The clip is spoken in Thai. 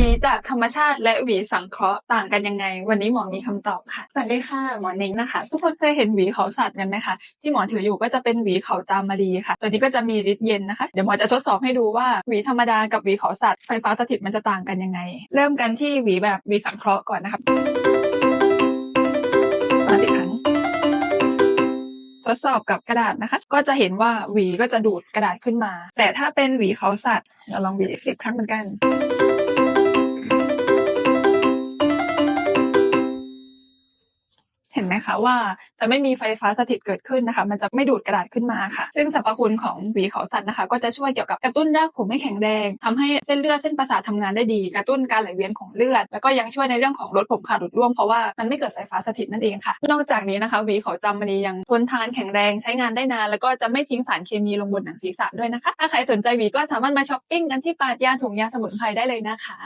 วีจากธรรมชาติและหวีสังเคราะห์ต่างกันยังไง วันนี้หมอมีคำตอบค่ะสวัสดีค่ะหมอเน้งนะคะ ทุกคนเคยเห็นหวีเขาสัตว์กันไหมคะที่หมอถืออยู่ก็จะเป็นหวีเขาจามรีค่ะ ตัวนี้ก็จะมีฤทธิ์เย็นนะคะ เดี๋ยวหมอจะทดสอบให้ดูว่าหวีธรรมดากับหวีเขาสัตว์ไฟฟ้าสถิตมันจะต่างกันยังไง เริ่มกันที่หวีแบบหวีสังเคราะห์ก่อนนะคะมาติดครั้งทดสอบกับกระดาษนะคะ ก็จะเห็นว่าหวีก็จะดูดกระดาษขึ้นมา แต่ถ้าเป็นหวีเขาสัตว์เราลองหวีสิบครั้งเหมือนกัน ไหมคะว่าจะไม่มีไฟฟ้าสถิตเกิดขึ้นนะคะ มันจะไม่ดูดกระดาษขึ้นมาค่ะ ซึ่งสรรพคุณของหวีเขาสัตว์นะคะ ก็จะช่วยเกี่ยวกับกระตุ้นรากผมให้แข็งแรงทำให้เส้นเลือดเส้นประสาททำงานได้ดี กระตุ้นการไหลเวียนของเลือด แล้วก็ยังช่วยในเรื่องของลดผมขาดหลุดร่วงเพราะว่ามันไม่เกิดไฟฟ้าสถิตนั่นเองค่ะ นอกจากนี้นะคะหวีเขาจำมณียังทนทานแข็งแรงใช้งานได้นาน แล้วก็จะไม่ทิ้งสารเคมีลงบนหนังศีรษะด้วยนะคะถ้าใครสนใจหวีก็สามารถมาช้อปปิ้งกันที่ปาดยาถุงยาสมุนไพรได้เลยนะคะ